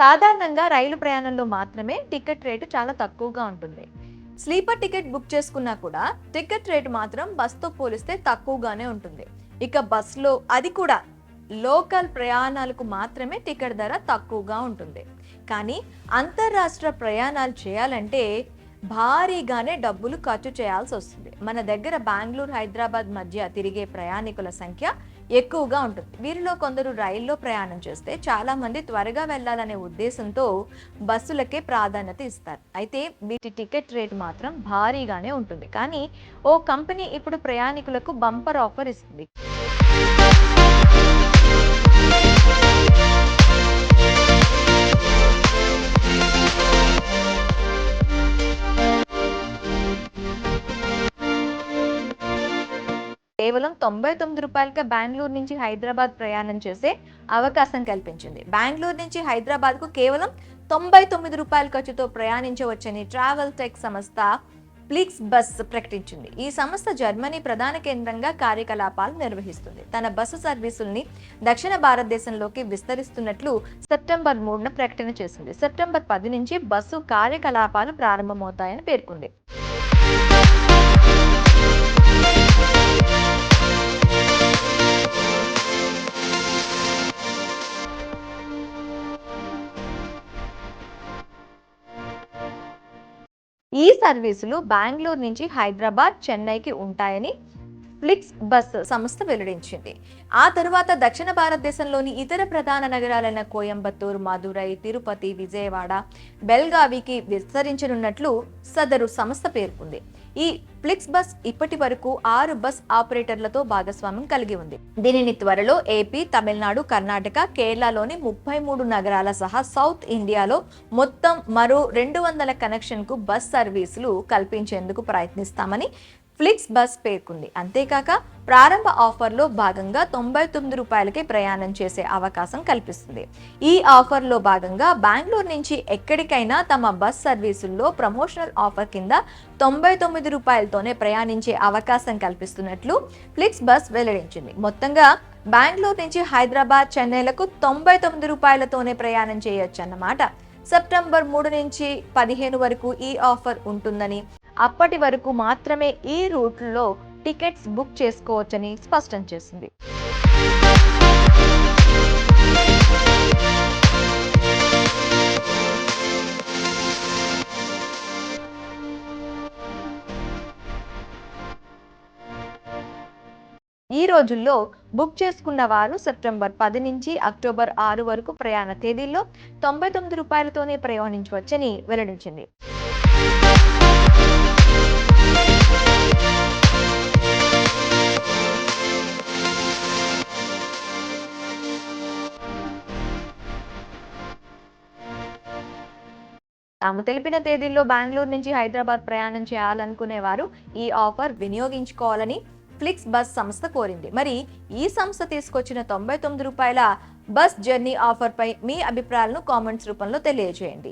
సాధారణంగా రైలు ప్రయాణంలో మాత్రమే టికెట్ రేటు చాలా తక్కువగా ఉంటుంది. స్లీపర్ టికెట్ బుక్ చేసుకున్నా కూడా టికెట్ రేటు మాత్రం బస్తో పోలిస్తే తక్కువగానే ఉంటుంది. ఇక బస్సులో అది కూడా లోకల్ ప్రయాణాలకు మాత్రమే టికెట్ ధర తక్కువగా ఉంటుంది. కానీ అంతర్రాష్ట్ర ప్రయాణాలు చేయాలంటే భారీగానే డబ్బులు ఖర్చు చేయాల్సి వస్తుంది. మన దగ్గర బెంగళూరు హైదరాబాద్ మధ్య తిరిగే ప్రయాణికుల సంఖ్య ఎక్కువగా ఉంటుంది. వీరిలో కొందరు రైల్లో ప్రయాణం చేస్తే చాలామంది త్వరగా వెళ్ళాలనే ఉద్దేశంతో బస్సులకే ప్రాధాన్యత ఇస్తారు. అయితే వీటి టికెట్ రేట్ మాత్రం భారీగానే ఉంటుంది. కానీ ఓ కంపెనీ ఇప్పుడు ప్రయాణికులకు బంపర్ ఆఫర్ ఇస్తుంది. కేవలం తొంభై తొమ్మిది రూపాయలకే బెంగళూరు నుంచి హైదరాబాద్ ప్రయాణం చేసే అవకాశం కల్పించింది. బెంగళూరు నుంచి హైదరాబాద్కు కేవలం తొంభై తొమ్మిది రూపాయల ఖర్చుతో ప్రయాణించవచ్చని ట్రావెల్ టెక్ సంస్థ ప్లిక్స్ బస్ ప్రకటించింది. ఈ సంస్థ జర్మనీ ప్రధాన కేంద్రంగా కార్యకలాపాలు నిర్వహిస్తుంది. తన బస్సు సర్వీసుల్ని దక్షిణ భారతదేశంలోకి విస్తరిస్తున్నట్లు సెప్టెంబర్ మూడున ప్రకటన చేసింది. సెప్టెంబర్ పది నుంచి బస్సు కార్యకలాపాలు ప్రారంభమవుతాయని పేర్కొంది. ఈ సర్వీసులు బెంగళూరు నుంచి హైదరాబాద్ చెన్నైకి ఉంటాయని ఫ్లిక్స్ బస్ సంస్థ వెల్లడించింది. ఆ తరువాత దక్షిణ భారతదేశంలోని ఇతర ప్రధాన నగరాలైన కోయంబత్తూరు మదురై తిరుపతి విజయవాడ బెల్గావికి విస్తరించనున్నట్లు సదరు సంస్థ పేర్కొంది. ఈ ఫ్లిక్స్ బస్ ఇప్పటి వరకు ఆరు బస్ ఆపరేటర్లతో భాగస్వామ్యం కలిగి ఉంది. దీనిని త్వరలో ఏపీ తమిళనాడు కర్ణాటక కేరళలోని ముప్పై మూడు నగరాల సహా సౌత్ ఇండియాలో మొత్తం మరో రెండు వందల కనెక్షన్కు బస్ సర్వీసులు కల్పించేందుకు ప్రయత్నిస్తామని ఫ్లిక్స్ బస్ పేర్కొంది. అంతేకాక ప్రారంభ ఆఫర్లో భాగంగా తొంభై తొమ్మిది రూపాయలకే ప్రయాణం చేసే అవకాశం కల్పిస్తుంది. ఈ ఆఫర్లో భాగంగా బెంగళూరు నుంచి ఎక్కడికైనా తమ బస్ సర్వీసుల్లో ప్రమోషనల్ ఆఫర్ కింద తొంభై తొమ్మిది రూపాయలతోనే ప్రయాణించే అవకాశం కల్పిస్తున్నట్లు ఫ్లిక్స్ బస్ వెల్లడించింది. మొత్తంగా బెంగళూరు నుంచి హైదరాబాద్ చెన్నైలకు తొంభై తొమ్మిది రూపాయలతోనే ప్రయాణం చేయొచ్చన్నమాట. సెప్టెంబర్ మూడు నుంచి పదిహేను వరకు ఈ ఆఫర్ ఉంటుందని అప్పటి వరకు మాత్రమే ఈ రూట్లో టికెట్స్ బుక్ చేసుకోవచ్చని స్పష్టం చేసింది. ఈ రోజుల్లో బుక్ చేసుకున్న వారు సెప్టెంబర్ పది నుంచి అక్టోబర్ ఆరు వరకు ప్రయాణ తేదీల్లో తొంభై తొమ్మిది రూపాయలతోనే ప్రయాణించవచ్చని వెల్లడించింది. తాము తెలిపిన తేదీల్లో బెంగళూరు నుంచి హైదరాబాద్ ప్రయాణం చేయాలనుకునే వారు ఈ ఆఫర్ వినియోగించుకోవాలని ఫ్లిక్స్ బస్ సంస్థ కోరింది. మరి ఈ సంస్థ తీసుకొచ్చిన తొంభై తొమ్మిది రూపాయల బస్ జర్నీ ఆఫర్పై మీ అభిప్రాయాలను కామెంట్స్ రూపంలో తెలియజేయండి.